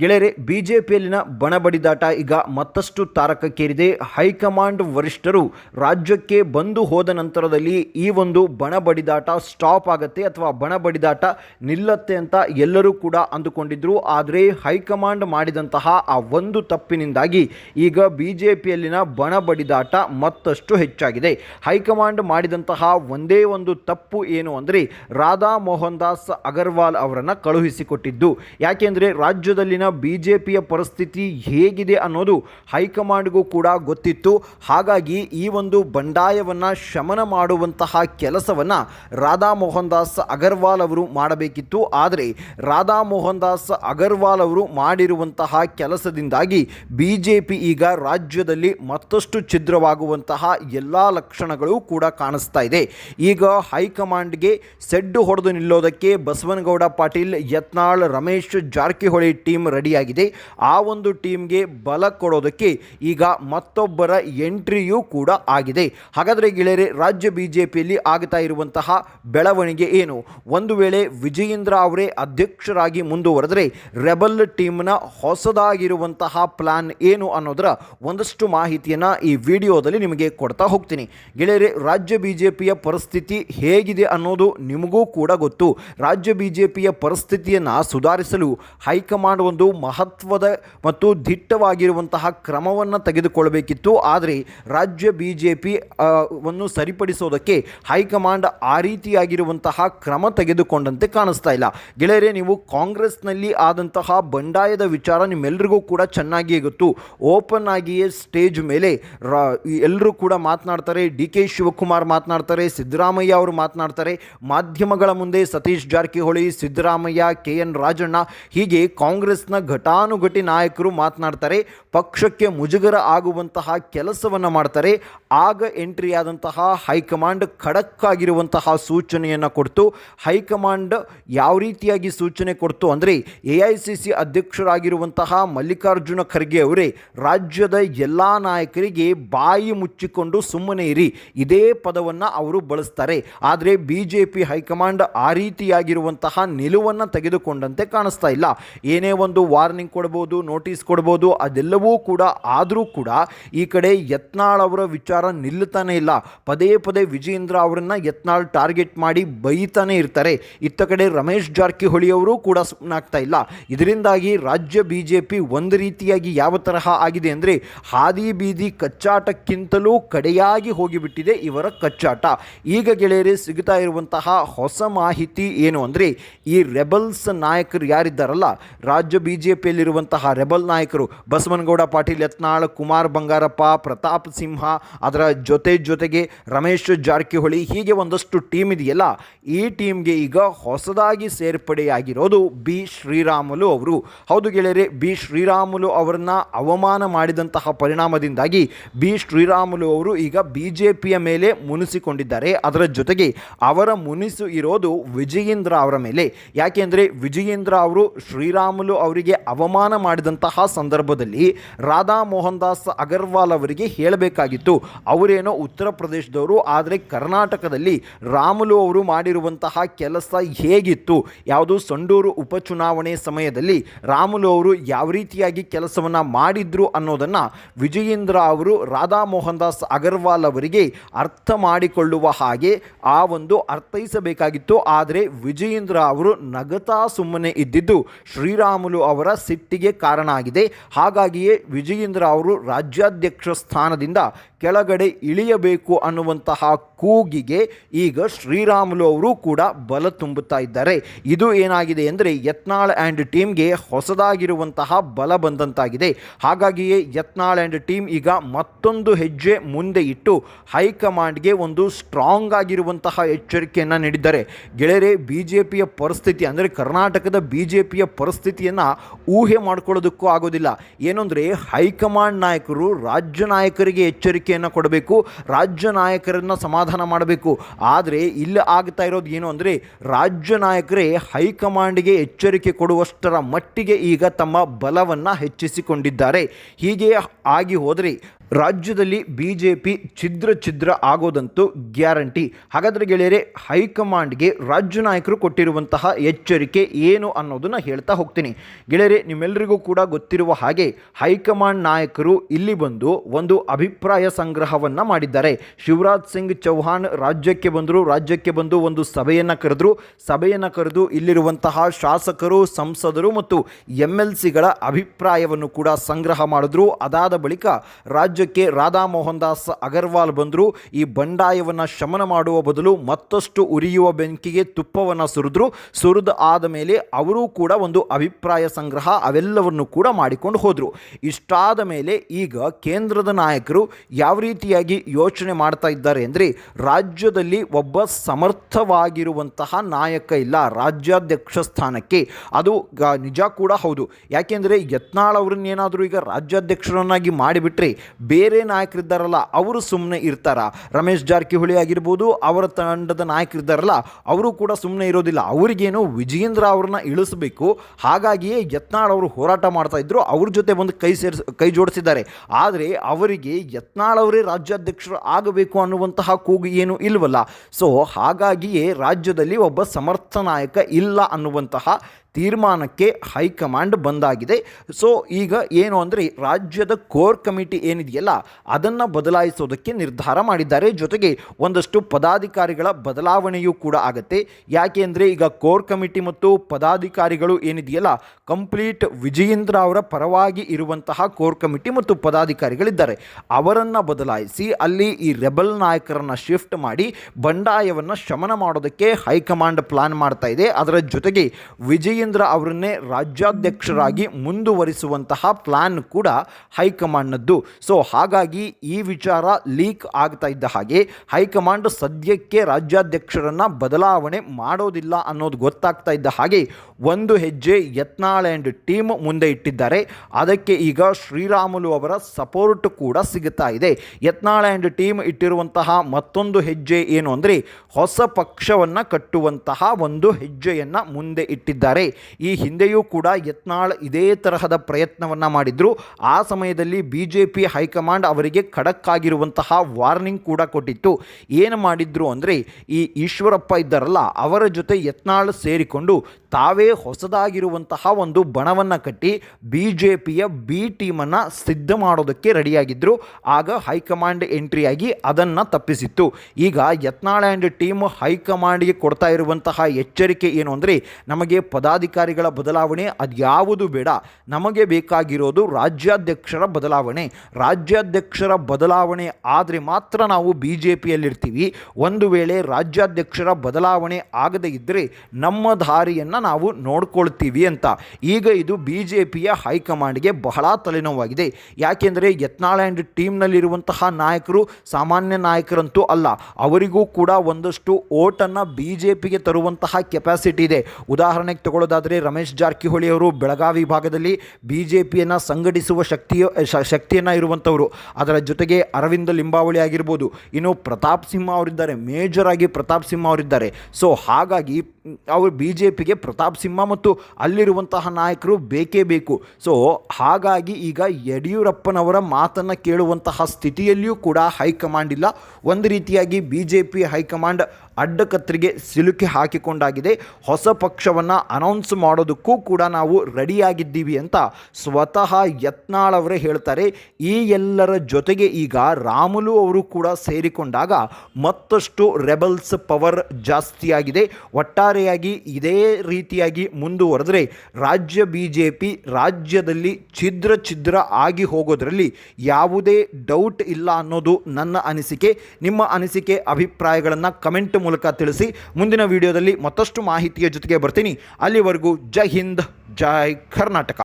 ಗೆಳೆಯರೆ, ಬಿಜೆಪಿಯಲ್ಲಿನ ಬಣಬಡಿದಾಟ ಈಗ ಮತ್ತಷ್ಟು ತಾರಕಕ್ಕೇರಿದೆ. ಹೈಕಮಾಂಡ್ ವರಿಷ್ಠರು ರಾಜ್ಯಕ್ಕೆ ಬಂದು ಹೋದ ನಂತರದಲ್ಲಿ ಈ ಒಂದು ಬಣಬಡಿದಾಟ ಸ್ಟಾಪ್ ಆಗುತ್ತೆ ಅಥವಾ ಬಣಬಡಿದಾಟ ನಿಲ್ಲತ್ತೆ ಅಂತ ಎಲ್ಲರೂ ಕೂಡ ಅಂದುಕೊಂಡಿದ್ರು. ಆದರೆ ಹೈಕಮಾಂಡ್ ಮಾಡಿದಂತಹ ಆ ಒಂದು ತಪ್ಪಿನಿಂದಾಗಿ ಈಗ ಬಿ ಜೆ ಪಿಯಲ್ಲಿನ ಬಣಬಡಿದಾಟ ಮತ್ತಷ್ಟು ಹೆಚ್ಚಾಗಿದೆ. ಹೈಕಮಾಂಡ್ ಮಾಡಿದಂತಹ ಒಂದೇ ಒಂದು ತಪ್ಪು ಏನು ಅಂದರೆ ರಾಧಾ ಮೋಹನ್ ದಾಸ್ ಅಗರ್ವಾಲ್ ಅವರನ್ನು ಕಳುಹಿಸಿಕೊಟ್ಟಿದ್ದು. ಯಾಕೆಂದರೆ ರಾಜ್ಯದಲ್ಲಿನ ಬಿ ಜೆ ಪಿಯ ಪರಿಸ್ಥಿತಿ ಹೇಗಿದೆ ಅನ್ನೋದು ಹೈಕಮಾಂಡ್ಗೂ ಕೂಡ ಗೊತ್ತಿತ್ತು. ಹಾಗಾಗಿ ಈ ಒಂದು ಬಂಡಾಯವನ್ನು ಶಮನ ಮಾಡುವಂತಹ ಕೆಲಸವನ್ನು ರಾಧಾ ಮೋಹನ್ ದಾಸ್ ಅಗರ್ವಾಲ್ ಅವರು ಮಾಡಬೇಕಿತ್ತು. ಆದರೆ ರಾಧಾ ಮೋಹನ್ ದಾಸ್ ಅಗರ್ವಾಲ್ ಅವರು ಮಾಡಿರುವಂತಹ ಕೆಲಸದಿಂದಾಗಿ ಬಿ ಈಗ ರಾಜ್ಯದಲ್ಲಿ ಮತ್ತಷ್ಟು ಛಿದ್ರವಾಗುವಂತಹ ಎಲ್ಲ ಲಕ್ಷಣಗಳು ಕೂಡ ಕಾಣಿಸ್ತಾ ಇದೆ. ಈಗ ಹೈಕಮಾಂಡ್ಗೆ ಸೆಡ್ಡು ಹೊಡೆದು ನಿಲ್ಲೋದಕ್ಕೆ ಬಸವನಗೌಡ ಪಾಟೀಲ್, ಯತ್ನಾಳ್, ರಮೇಶ್ ಜಾರಕಿಹೊಳಿ ಟೀಮ್ ರೆಡಿಯಾಗಿದೆ. ಆ ಒಂದು ಟೀಮ್ಗೆ ಬಲ ಕೊಡೋದಕ್ಕೆ ಈಗ ಮತ್ತೊಬ್ಬರ ಎಂಟ್ರಿಯೂ ಕೂಡ ಆಗಿದೆ. ಹಾಗಾದರೆ ಗೆಳೆಯರೆ, ರಾಜ್ಯ ಬಿ ಜೆ ಪಿಯಲ್ಲಿ ಆಗ್ತಾ ಇರುವಂತಹ ಬೆಳವಣಿಗೆ ಏನು? ಒಂದು ವೇಳೆ ವಿಜಯೇಂದ್ರ ಅವರೇ ಅಧ್ಯಕ್ಷರಾಗಿ ಮುಂದುವರೆದರೆ ರೆಬಲ್ ಟೀಮ್ನ ಹೊಸದಾಗಿರುವಂತಹ ಪ್ಲಾನ್ ಏನು ಅನ್ನೋದರ ಒಂದಷ್ಟು ಮಾಹಿತಿಯನ್ನು ಈ ವಿಡಿಯೋದಲ್ಲಿ ನಿಮಗೆ ಕೊಡ್ತಾ ಹೋಗ್ತೀನಿ. ಗೆಳೆಯರೆ, ರಾಜ್ಯ ಬಿ ಜೆ ಪಿಯ ಪರಿಸ್ಥಿತಿ ಹೇಗಿದೆ ಅನ್ನೋದು ನಿಮಗೂ ಕೂಡ ಗೊತ್ತು. ರಾಜ್ಯ ಬಿ ಜೆ ಪಿಯ ಪರಿಸ್ಥಿತಿಯನ್ನು ಸುಧಾರಿಸಲು ಹೈಕಮಾಂಡ್ ಒಂದು ಮಹತ್ವದ ಮತ್ತು ದಿಟ್ಟವಾಗಿರುವಂತಹ ಕ್ರಮವನ್ನು ತೆಗೆದುಕೊಳ್ಳಬೇಕಿತ್ತು. ಆದರೆ ರಾಜ್ಯ ಬಿ ಜೆ ಪಿ ವನ್ನು ಸರಿಪಡಿಸೋದಕ್ಕೆ ಹೈಕಮಾಂಡ್ ಆ ರೀತಿಯಾಗಿರುವಂತಹ ಕ್ರಮ ತೆಗೆದುಕೊಂಡಂತೆ ಕಾಣಿಸ್ತಾ ಇಲ್ಲ. ಗೆಳೆಯರೆ, ನೀವು ಕಾಂಗ್ರೆಸ್ನಲ್ಲಿ ಆದಂತಹ ಬಂಡಾಯದ ವಿಚಾರ ನಿಮ್ಮೆಲ್ಲರಿಗೂ ಕೂಡ ಚೆನ್ನಾಗಿಯೇ ಗೊತ್ತು. ಓಪನ್ ಆಗಿಯೇ ಸ್ಟೇಜ್ ಮೇಲೆ ಎಲ್ಲರೂ ಕೂಡ ಮಾತನಾಡ್ತಾರೆ. ಡಿ ಕೆ ಶಿವಕುಮಾರ್ ಮಾತನಾಡ್ತಾರೆ, ಸಿದ್ದರಾಮಯ್ಯ ಅವರು ಮಾತನಾಡ್ತಾರೆ. ಮಾಧ್ಯಮಗಳ ಮುಂದೆ ಸತೀಶ್ ಜಾರಕಿಹೊಳಿ, ಸಿದ್ದರಾಮಯ್ಯ, ಕೆ ಎನ್ ರಾಜಣ್ಣ ಹೀಗೆ ಕಾಂಗ್ರೆಸ್ನ ಘಟಾನುಘಟಿ ನಾಯಕರು ಮಾತನಾಡ್ತಾರೆ, ಪಕ್ಷಕ್ಕೆ ಮುಜುಗರ ಆಗುವಂತಹ ಕೆಲಸವನ್ನು ಮಾಡ್ತಾರೆ, ಆಗ ಎಂಟ್ರಿ ಆದಂತಹ ಹೈಕಮಾಂಡ್ ಖಡಕ್ ಆಗಿರುವಂತಹ ಸೂಚನೆಯನ್ನು ಕೊಡ್ತು. ಹೈಕಮಾಂಡ್ ಯಾವ ರೀತಿಯಾಗಿ ಸೂಚನೆ ಕೊಡ್ತು ಅಂದರೆ, ಎ ಐ ಸಿ ಸಿ ಅಧ್ಯಕ್ಷರಾಗಿರುವಂತಹ ಮಲ್ಲಿಕಾರ್ಜುನ ಖರ್ಗೆ ಅವರೇ, ರಾಜ್ಯದ ಎಲ್ಲ ನಾಯಕರಿಗೆ ಬಾಯಿ ಮುಚ್ಚಿಕೊಂಡು ಸುಮ್ಮನೆ ಇರಿ, ಇದೇ ಪದವನ್ನು ಅವರು ಬಳಸ್ತಾರೆ. ಆದರೆ ಬಿ ಜೆ ಪಿ ಹೈಕಮಾಂಡ್ ಆ ರೀತಿಯಾಗಿರುವಂತಹ ನಿಲುವನ್ನು ತೆಗೆದುಕೊಂಡಂತೆ ಕಾಣಿಸ್ತಾ ಇಲ್ಲ. ಏನೇ ಒಂದು ವಾರ್ನಿಂಗ್ ಕೊಡ್ಬೋದು ನೋಟಿಸ್ ಕೊಡ್ಬೋದು, ಅದೆಲ್ಲವೂ ಕೂಡ, ಆದರೂ ಕೂಡ ಈ ಕಡೆ ಯತ್ನಾಳ್ ಅವರ ವಿಚಾರ ನಿಲ್ಲುತ್ತಾನೆ ಇಲ್ಲ. ಪದೇ ಪದೇ ವಿಜೇಂದ್ರ ಅವರನ್ನ ಯತ್ನಾಳ್ ಟಾರ್ಗೆಟ್ ಮಾಡಿ ಬೈತಾನೆ ಇರ್ತಾರೆ. ಇತ್ತ ಕಡೆ ರಮೇಶ್ ಜಾರಕಿಹೊಳಿ ಅವರು ಕೂಡ ಸುಮ್ಮನಾಗ್ತಾ ಇಲ್ಲ. ಇದರಿಂದಾಗಿ ರಾಜ್ಯ ಬಿ ಜೆ ಪಿ ಒಂದು ರೀತಿಯಾಗಿ ಯಾವ ತರಹ ಆಗಿದೆ ಅಂದರೆ ಹಾದಿ ಬೀದಿ ಕಚ್ಚಾಟಕ್ಕಿಂತಲೂ ಕಡೆಯಾಗಿ ಹೋಗಿಬಿಟ್ಟಿದೆ ಇವರ ಕಚ್ಚಾಟ. ಈಗ ಗೆಳೆಯರೇ ಸಿಗುತ್ತಾ ಇರುವಂತಹ ಹೊಸ ಮಾಹಿತಿ ಏನು ಅಂದರೆ ಈ ರೆಬಲ್ಸ್ ನಾಯಕರು ಯಾರಿದ್ದಾರಲ್ಲ, ರಾಜ್ಯ ಬಿ ಜೆ ಪಿಯಲ್ಲಿರುವಂತಹ ರೆಬಲ್ ನಾಯಕರು ಬಸವನಗೌಡ ಪಾಟೀಲ್, ಯತ್ನಾಳ್, ಕುಮಾರ್ ಬಂಗಾರಪ್ಪ, ಪ್ರತಾಪ್ ಸಿಂಹ, ಅದರ ಜೊತೆ ಜೊತೆಗೆ ರಮೇಶ್ ಜಾರಕಿಹೊಳಿ ಹೀಗೆ ಒಂದಷ್ಟು ಟೀಮ್ ಇದೆಯಲ್ಲ. ಈ ಟೀಮ್ಗೆ ಈಗ ಹೊಸದಾಗಿ ಸೇರ್ಪಡೆಯಾಗಿರೋದು ಬಿ ಶ್ರೀರಾಮುಲು ಅವರು. ಹೌದು ಗೆಳೆಯರೆ, ಬಿ ಶ್ರೀರಾಮುಲು ಅವರನ್ನ ಅವಮಾನ ಮಾಡಿದಂತಹ ಪರಿಣಾಮದಿಂದಾಗಿ ಬಿ ಶ್ರೀರಾಮುಲು ಅವರು ಈಗ ಬಿ ಜೆ ಪಿಯ ಮೇಲೆ ಮುನಿಸಿಕೊಂಡಿದ್ದಾರೆ. ಅದರ ಜೊತೆಗೆ ಅವರ ಮುನಿಸು ಇರೋದು ವಿಜಯೇಂದ್ರ ಅವರ ಮೇಲೆ. ಯಾಕೆಂದರೆ ವಿಜಯೇಂದ್ರ ಅವರು ಶ್ರೀರಾಮುಲು ಅವರಿಗೆ ಅವಮಾನ ಮಾಡಿದಂತಹ ಸಂದರ್ಭದಲ್ಲಿ ರಾಧಾ ಮೋಹನ್ ದಾಸ್ ಅಗರ್ವಾಲ್ ಅವರಿಗೆ ಹೇಳಬೇಕಾಗಿತ್ತು. ಅವರೇನೋ ಉತ್ತರ ಪ್ರದೇಶದವರು, ಆದರೆ ಕರ್ನಾಟಕದಲ್ಲಿ ರಾಮುಲು ಅವರು ಮಾಡಿರುವಂತಹ ಕೆಲಸ ಹೇಗಿತ್ತು? ಯಾವುದು ಸಂಡೂರು ಉಪಚುನಾವಣೆ ಸಮಯದಲ್ಲಿ ರಾಮುಲು ಅವರು ಯಾವ ರೀತಿಯಾಗಿ ಕೆಲಸವನ್ನು ಮಾಡಿದ್ರು ಅನ್ನೋದನ್ನು ವಿಜಯೇಂದ್ರ ಅವರು ರಾಧಾ ಮೋಹನ್ ದಾಸ್ ಅಗರ್ವಾಲ್ ಅವರಿಗೆ ಅರ್ಥ ಮಾಡಿಕೊಳ್ಳುವ ಹಾಗೆ ಆ ಒಂದು ಅರ್ಥೈಸಬೇಕಾಗಿತ್ತು. ಆದರೆ ವಿಜಯೇಂದ್ರ ಅವರು ನಗತಾ ಸುಮ್ಮನೆ ಇದ್ದಿದ್ದು, ಶ್ರೀರಾಮುಲು ಅವರ ಸಿಟ್ಟಿಗೆ ಕಾರಣ ಆಗಿದೆ ಹಾಗಾಗಿಯೇ ವಿಜಯೇಂದ್ರ ಅವರು ರಾಜ್ಯಾಧ್ಯಕ್ಷ ಸ್ಥಾನದಿಂದ ಕೆಳಗಡೆ ಇಳಿಯಬೇಕು ಅನ್ನುವಂತಹ ಕೂಗಿಗೆ ಈಗ ಶ್ರೀರಾಮುಲು ಅವರು ಕೂಡ ಬಲ ತುಂಬುತ್ತಾ ಇದ್ದಾರೆ. ಇದು ಏನಾಗಿದೆ ಅಂದರೆ ಯತ್ನಾಳ್ ಆ್ಯಂಡ್ ಟೀಮ್ಗೆ ಹೊಸದಾಗಿರುವಂತಹ ಬಲ ಬಂದಂತಾಗಿದೆ. ಹಾಗಾಗಿಯೇ ಯತ್ನಾಳ್ ಆ್ಯಂಡ್ ಟೀಮ್ ಈಗ ಮತ್ತೊಂದು ಹೆಜ್ಜೆ ಮುಂದೆ ಇಟ್ಟು ಹೈಕಮಾಂಡ್ಗೆ ಒಂದು ಸ್ಟ್ರಾಂಗ್ ಆಗಿರುವಂತಹ ಎಚ್ಚರಿಕೆಯನ್ನು ನೀಡಿದ್ದಾರೆ. ಗೆಳೆಯರೆ ಬಿ ಜೆ ಪಿಯ ಪರಿಸ್ಥಿತಿ ಅಂದರೆ ಕರ್ನಾಟಕದ ಬಿ ಜೆ ಪಿಯ ಪರಿಸ್ಥಿತಿಯನ್ನು ಊಹೆ ಮಾಡ್ಕೊಳ್ಳೋದಕ್ಕೂ ಆಗೋದಿಲ್ಲ. ಏನಂದರೆ ಹೈಕಮಾಂಡ್ ನಾಯಕರು ರಾಜ್ಯ ನಾಯಕರಿಗೆ ಎಚ್ಚರಿಕೆಯನ್ನು ಕೊಡಬೇಕು. ರಾಜ್ಯ ನಾಯಕರನ್ನು ಸಮಾಧಾನ ಮಾಡಬೇಕು. ಆದರೆ ಇಲ್ಲಿ ಆಗ್ತಾ ಇರೋದು ಏನು ಅಂದರೆ ರಾಜ್ಯ ನಾಯಕರೇ ಹೈಕಮಾಂಡ್ಗೆ ಎಚ್ಚರಿಕೆ ಕೊಡುವಷ್ಟರ ಮಟ್ಟಿಗೆ ಈಗ ತಮ್ಮ ಬಲವನ್ನು ಹೆಚ್ಚಿಸಿಕೊಂಡಿದ್ದಾರೆ. ಹೀಗೆ ಆಗಿ ಹೋದರೆ ರಾಜ್ಯದಲ್ಲಿ ಬಿ ಜೆ ಪಿ ಛಿದ್ರ ಛಿದ್ರ ಆಗೋದಂತೂ ಗ್ಯಾರಂಟಿ. ಹಾಗಾದರೆ ಗೆಳೆಯರೆ, ಹೈಕಮಾಂಡ್ಗೆ ರಾಜ್ಯ ನಾಯಕರು ಕೊಟ್ಟಿರುವಂತಹ ಎಚ್ಚರಿಕೆ ಏನು ಅನ್ನೋದನ್ನು ಹೇಳ್ತಾ ಹೋಗ್ತೀನಿ. ಗೆಳೆಯರೆ ನಿಮ್ಮೆಲ್ಲರಿಗೂ ಕೂಡ ಗೊತ್ತಿರುವ ಹಾಗೆ ಹೈಕಮಾಂಡ್ ನಾಯಕರು ಇಲ್ಲಿ ಬಂದು ಒಂದು ಅಭಿಪ್ರಾಯ ಸಂಗ್ರಹವನ್ನು ಮಾಡಿದ್ದಾರೆ. ಶಿವರಾಜ್ ಸಿಂಗ್ ಚೌಹಾಣ್ ರಾಜ್ಯಕ್ಕೆ ಬಂದರು, ರಾಜ್ಯಕ್ಕೆ ಬಂದು ಒಂದು ಸಭೆಯನ್ನು ಕರೆದ್ರು. ಸಭೆಯನ್ನು ಕರೆದು ಇಲ್ಲಿರುವಂತಹ ಶಾಸಕರು, ಸಂಸದರು ಮತ್ತು ಎಂ ಎಲ್ ಸಿಗಳ ಅಭಿಪ್ರಾಯವನ್ನು ಕೂಡ ಸಂಗ್ರಹ ಮಾಡಿದ್ರು. ಅದಾದ ಬಳಿಕ ರಾಜ್ಯಕ್ಕೆ ರಾಧಾ ಮೋಹನ್ ದಾಸ್ ಅಗರ್ವಾಲ್ ಬಂದರು, ಈ ಬಂಡಾಯವನ್ನು ಶಮನ ಮಾಡುವ ಬದಲು ಮತ್ತಷ್ಟು ಉರಿಯುವ ಬೆಂಕಿಗೆ ತುಪ್ಪವನ್ನು ಸುರಿದ್ರು. ಸುರಿದು ಆದ ಮೇಲೆ ಅವರೂ ಕೂಡ ಒಂದು ಅಭಿಪ್ರಾಯ ಸಂಗ್ರಹ ಅವೆಲ್ಲವನ್ನು ಕೂಡ ಮಾಡಿಕೊಂಡು ಹೋದರು. ಇಷ್ಟಾದ ಮೇಲೆ ಈಗ ಕೇಂದ್ರದ ನಾಯಕರು ಯಾವ ರೀತಿಯಾಗಿ ಯೋಚನೆ ಮಾಡ್ತಾ ಇದ್ದಾರೆ ಅಂದರೆ, ರಾಜ್ಯದಲ್ಲಿ ಒಬ್ಬ ಸಮರ್ಥವಾಗಿರುವಂತಹ ನಾಯಕ ಇಲ್ಲ, ರಾಜ್ಯಾಧ್ಯಕ್ಷ ಸ್ಥಾನಕ್ಕೆ. ಅದು ನಿಜ ಕೂಡ ಹೌದು. ಯಾಕೆಂದರೆ ಯತ್ನಾಳ್ ಅವ್ರನ್ನೇನಾದರೂ ಈಗ ರಾಜ್ಯಾಧ್ಯಕ್ಷರನ್ನಾಗಿ ಮಾಡಿಬಿಟ್ರೆ ಬೇರೆ ನಾಯಕರಿದ್ದಾರಲ್ಲ, ಅವರು ಸುಮ್ಮನೆ ಇರ್ತಾರ? ರಮೇಶ್ ಜಾರಕಿಹೊಳಿ ಆಗಿರ್ಬೋದು, ಅವರ ತಂಡದ ನಾಯಕರಿದ್ದಾರಲ್ಲ, ಅವರು ಕೂಡ ಸುಮ್ಮನೆ ಇರೋದಿಲ್ಲ. ಅವರಿಗೇನು ವಿಜಯೇಂದ್ರ ಅವ್ರನ್ನ ಇಳಿಸಬೇಕು, ಹಾಗಾಗಿಯೇ ಯತ್ನಾಳ್ ಅವರು ಹೋರಾಟ ಮಾಡ್ತಾ ಇದ್ರು, ಅವ್ರ ಜೊತೆ ಒಂದು ಕೈ ಸೇರಿಸ್, ಕೈ ಜೋಡಿಸಿದ್ದಾರೆ. ಆದರೆ ಅವರಿಗೆ ಯತ್ನಾಳ್ ಅವರೇ ರಾಜ್ಯಾಧ್ಯಕ್ಷರು ಆಗಬೇಕು ಅನ್ನುವಂತಹ ಕೂಗು ಏನು ಇಲ್ವಲ್ಲ. ಸೊ, ಹಾಗಾಗಿಯೇ ರಾಜ್ಯದಲ್ಲಿ ಒಬ್ಬ ಸಮರ್ಥ ನಾಯಕ ಇಲ್ಲ ಅನ್ನುವಂತಹ ತೀರ್ಮಾನಕ್ಕೆ ಹೈಕಮಾಂಡ್ ಬಂದಾಗಿದೆ. ಸೊ, ಈಗ ಏನು ಅಂದರೆ ರಾಜ್ಯದ ಕೋರ್ ಕಮಿಟಿ ಏನಿದೆಯಲ್ಲ, ಅದನ್ನು ಬದಲಾಯಿಸೋದಕ್ಕೆ ನಿರ್ಧಾರ ಮಾಡಿದ್ದಾರೆ. ಜೊತೆಗೆ ಒಂದಷ್ಟು ಪದಾಧಿಕಾರಿಗಳ ಬದಲಾವಣೆಯೂ ಕೂಡ ಆಗುತ್ತೆ. ಯಾಕೆ ಅಂದರೆ ಈಗ ಕೋರ್ ಕಮಿಟಿ ಮತ್ತು ಪದಾಧಿಕಾರಿಗಳು ಏನಿದೆಯಲ್ಲ, ಕಂಪ್ಲೀಟ್ ವಿಜಯೇಂದ್ರ ಅವರ ಪರವಾಗಿ ಇರುವಂತಹ ಕೋರ್ ಕಮಿಟಿ ಮತ್ತು ಪದಾಧಿಕಾರಿಗಳಿದ್ದಾರೆ. ಅವರನ್ನು ಬದಲಾಯಿಸಿ ಅಲ್ಲಿ ಈ ರೆಬಲ್ ನಾಯಕರನ್ನು ಶಿಫ್ಟ್ ಮಾಡಿ ಬಂಡಾಯವನ್ನು ಶಮನ ಮಾಡೋದಕ್ಕೆ ಹೈಕಮಾಂಡ್ ಪ್ಲಾನ್ ಮಾಡ್ತಾ ಇದೆ. ಅದರ ಜೊತೆಗೆ ಅವರನ್ನೇ ರಾಜ್ಯಾಧ್ಯಕ್ಷರಾಗಿ ಮುಂದುವರಿಸುವಂತಹ ಪ್ಲಾನ್ ಕೂಡ ಹೈಕಮಾಂಡ್ನದ್ದು. ಸೊ ಹಾಗಾಗಿ ಈ ವಿಚಾರ ಲೀಕ್ ಆಗ್ತಾ ಇದ್ದ ಹಾಗೆ ಹೈಕಮಾಂಡ್ ಸದ್ಯಕ್ಕೆ ರಾಜ್ಯಾಧ್ಯಕ್ಷರನ್ನು ಬದಲಾವಣೆ ಮಾಡೋದಿಲ್ಲ ಅನ್ನೋದು ಗೊತ್ತಾಗ್ತಾ ಇದ್ದ ಹಾಗೆ ಒಂದು ಹೆಜ್ಜೆ ಯತ್ನಾಳ್ ಆ್ಯಂಡ್ ಟೀಮ್ ಮುಂದೆ ಇಟ್ಟಿದ್ದಾರೆ. ಅದಕ್ಕೆ ಈಗ ಶ್ರೀರಾಮುಲು ಅವರ ಸಪೋರ್ಟ್ ಕೂಡ ಸಿಗುತ್ತಾ ಇದೆ. ಯತ್ನಾಳ್ ಆ್ಯಂಡ್ ಟೀಮ್ ಇಟ್ಟಿರುವಂತಹ ಮತ್ತೊಂದು ಹೆಜ್ಜೆ ಏನು ಅಂದರೆ ಹೊಸ ಪಕ್ಷವನ್ನು ಕಟ್ಟುವಂತಹ ಒಂದು ಹೆಜ್ಜೆಯನ್ನು ಮುಂದೆ ಇಟ್ಟಿದ್ದಾರೆ. ಈ ಹಿಂದೆಯೂ ಕೂಡ ಯತ್ನಾಳ್ ಇದೇ ತರಹದ ಪ್ರಯತ್ನವನ್ನು ಮಾಡಿದ್ರು. ಆ ಸಮಯದಲ್ಲಿ ಬಿ ಜೆ ಪಿ ಹೈಕಮಾಂಡ್ ಅವರಿಗೆ ಖಡಕ್ ಆಗಿರುವಂತಹ ವಾರ್ನಿಂಗ್ ಕೂಡ ಕೊಟ್ಟಿತ್ತು. ಏನು ಮಾಡಿದ್ರು ಅಂದರೆ ಈ ಈಶ್ವರಪ್ಪ ಇದ್ದಾರಲ್ಲ, ಅವರ ಜೊತೆ ಯತ್ನಾಳ್ ಸೇರಿಕೊಂಡು ತಾವೇ ಹೊಸದಾಗಿರುವಂತಹ ಒಂದು ಬಣವನ್ನು ಕಟ್ಟಿ ಬಿ ಜೆ ಪಿಯ ಬಿ ಟೀಮನ್ನು ಸಿದ್ಧ ಮಾಡೋದಕ್ಕೆ ರೆಡಿಯಾಗಿದ್ದರು ಆಗ ಹೈಕಮಾಂಡ್ ಎಂಟ್ರಿಯಾಗಿ ಅದನ್ನು ತಪ್ಪಿಸಿತ್ತು. ಈಗ ಯತ್ನಾಳ್ ಆ್ಯಂಡ್ ಟೀಮ್ ಹೈಕಮಾಂಡ್ಗೆ ಕೊಡ್ತಾ ಇರುವಂತಹ ಎಚ್ಚರಿಕೆ ಏನು ಅಂದರೆ, ನಮಗೆ ಪದಾಧಿಕಾರಿಗಳ ಬದಲಾವಣೆ ಅದ್ಯಾವುದು ಬೇಡ. ನಮಗೆ ಬೇಕಾಗಿರೋದು ರಾಜ್ಯಾಧ್ಯಕ್ಷರ ಬದಲಾವಣೆ. ರಾಜ್ಯಾಧ್ಯಕ್ಷರ ಬದಲಾವಣೆ ಆದರೆ ಮಾತ್ರ ನಾವು ಬಿ ಜೆ ಪಿಯಲ್ಲಿರ್ತೀವಿ ಒಂದು ವೇಳೆ ರಾಜ್ಯಾಧ್ಯಕ್ಷರ ಬದಲಾವಣೆ ಆಗದೇ ಇದ್ದರೆ ನಮ್ಮ ದಾರಿಯನ್ನು ನಾವು ನೋಡ್ಕೊಳ್ತೀವಿ ಅಂತ. ಈಗ ಇದು ಬಿ ಜೆ ಪಿಯ ಹೈಕಮಾಂಡ್ಗೆ ಬಹಳ ತಲೆನೋವಾಗಿದೆ. ಯಾಕೆಂದರೆ ಯತ್ನಾಳ ಆ್ಯಂಡ್ ಟೀಮ್ನಲ್ಲಿರುವಂತಹ ನಾಯಕರು ಸಾಮಾನ್ಯ ನಾಯಕರಂತೂ ಅಲ್ಲ, ಅವರಿಗೂ ಕೂಡ ಒಂದಷ್ಟು ಓಟನ್ನು ಬಿ ಜೆ ಪಿಗೆ ತರುವಂತಹ ಕೆಪಾಸಿಟಿ ಇದೆ. ಉದಾಹರಣೆಗೆ ತಗೊಳ್ಳೋದಾದರೆ ರಮೇಶ್ ಜಾರಕಿಹೊಳಿ ಅವರು ಬೆಳಗಾವಿ ಭಾಗದಲ್ಲಿ ಬಿ ಜೆ ಪಿಯನ್ನು ಸಂಘಟಿಸುವ ಶಕ್ತಿಯು ಶಕ್ತಿಯನ್ನು ಇರುವಂಥವರು ಅದರ ಜೊತೆಗೆ ಅರವಿಂದ ಲಿಂಬಾವಳಿ ಆಗಿರ್ಬೋದು, ಇನ್ನು ಪ್ರತಾಪ್ ಸಿಂಹ ಅವರಿದ್ದಾರೆ, ಮೇಜರ್ ಆಗಿ ಪ್ರತಾಪ್ ಸಿಂಹ ಅವರಿದ್ದಾರೆ. ಸೊ, ಹಾಗಾಗಿ ಅವರು ಬಿ ಜೆ ಪಿಗೆ ಪ್ರತಾಪ್ ಸಿಂಹ ಮತ್ತು ಅಲ್ಲಿರುವಂತಹ ನಾಯಕರು ಬೇಕೇ ಬೇಕು. ಸೊ ಹಾಗಾಗಿ ಈಗ ಯಡಿಯೂರಪ್ಪನವರ ಮಾತನ್ನು ಕೇಳುವಂತಹ ಸ್ಥಿತಿಯಲ್ಲಿಯೂ ಕೂಡ ಹೈಕಮಾಂಡ್ ಇಲ್ಲ. ಒಂದು ರೀತಿಯಾಗಿ B J P high command ಅಡ್ಡಕತ್ತರಿಗೆ ಸಿಲುಕಿ ಹಾಕಿಕೊಂಡಾಗಿದೆ. ಹೊಸ ಪಕ್ಷವನ್ನು ಅನೌನ್ಸ್ ಮಾಡೋದಕ್ಕೂ ಕೂಡ ನಾವು ರೆಡಿಯಾಗಿದ್ದೀವಿ ಅಂತ ಸ್ವತಃ ಯತ್ನಾಳ್ ಅವರೇ ಹೇಳ್ತಾರೆ. ಈ ಎಲ್ಲರ ಜೊತೆಗೆ ಈಗ ರಾಮುಲು ಅವರು ಕೂಡ ಸೇರಿಕೊಂಡಾಗ ಮತ್ತಷ್ಟು ರೆಬಲ್ಸ್ ಪವರ್ ಜಾಸ್ತಿಯಾಗಿದೆ. ಒಟ್ಟಾರೆಯಾಗಿ ಇದೇ ರೀತಿಯಾಗಿ ಮುಂದುವರೆದ್ರೆ ರಾಜ್ಯ ಬಿ ಜೆ ಪಿ ರಾಜ್ಯದಲ್ಲಿ ಛಿದ್ರ ಛಿದ್ರ ಆಗಿ ಹೋಗೋದರಲ್ಲಿ ಯಾವುದೇ ಡೌಟ್ ಇಲ್ಲ ಅನ್ನೋದು ನನ್ನ ಅನಿಸಿಕೆ. ನಿಮ್ಮ ಅನಿಸಿಕೆ, ಅಭಿಪ್ರಾಯಗಳನ್ನು ಕಮೆಂಟ್ ಮೂಲಕ ತಿಳಿಸಿ ಮುಂದಿನ ವಿಡಿಯೋದಲ್ಲಿ ಮತ್ತಷ್ಟು ಮಾಹಿತಿಯ ಜೊತೆಗೆ ಬರ್ತೀನಿ. ಅಲ್ಲಿವರೆಗೂ ಜೈ ಹಿಂದ್ ಜೈ ಕರ್ನಾಟಕ.